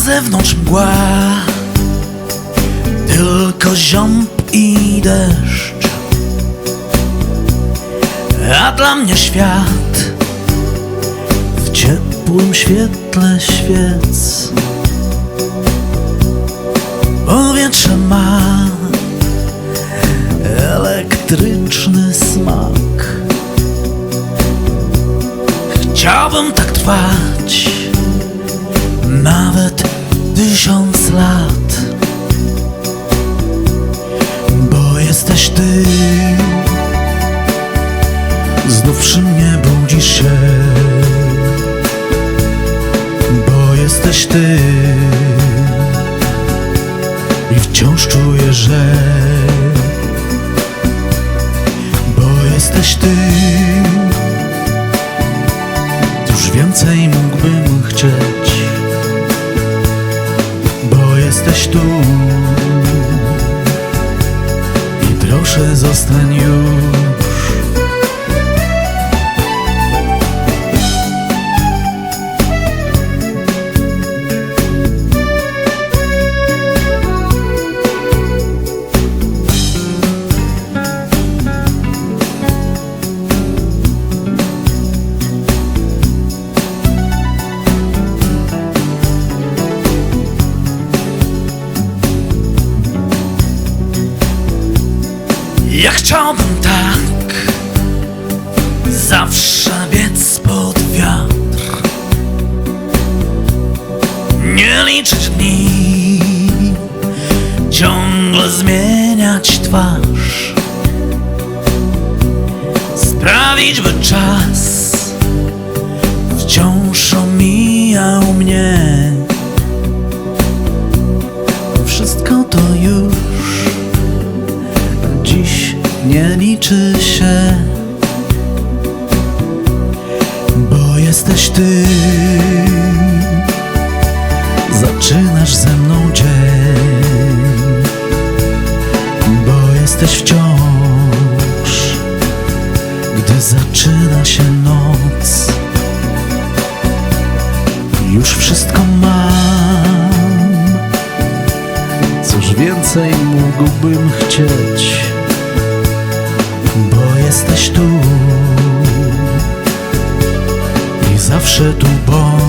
zewnątrz mgła. Tylko ziąb i deszcz. A dla mnie świat W ciepłym świetle świec. Powietrze ma Elektryczny smak. Chciałbym tak trwać nawet tysiąc lat, bo jesteś ty. Znów przy mnie budzisz się, bo jesteś ty. I wciąż czuję, że bo jesteś ty. Już więcej jesteś tu. I proszę zostań już. Ja chciałbym tak Zawsze biec pod wiatr. Nie liczyć dni Ciągle zmieniać twarz. Sprawić, by czas Wciąż omijał mnie. Wszystko to już nie liczy się, bo jesteś ty. Zaczynasz ze mną dzień, bo jesteś wciąż, gdy zaczyna się noc. Już wszystko mam. Cóż więcej mógłbym chcieć, jesteś tu i zawsze tu bądź.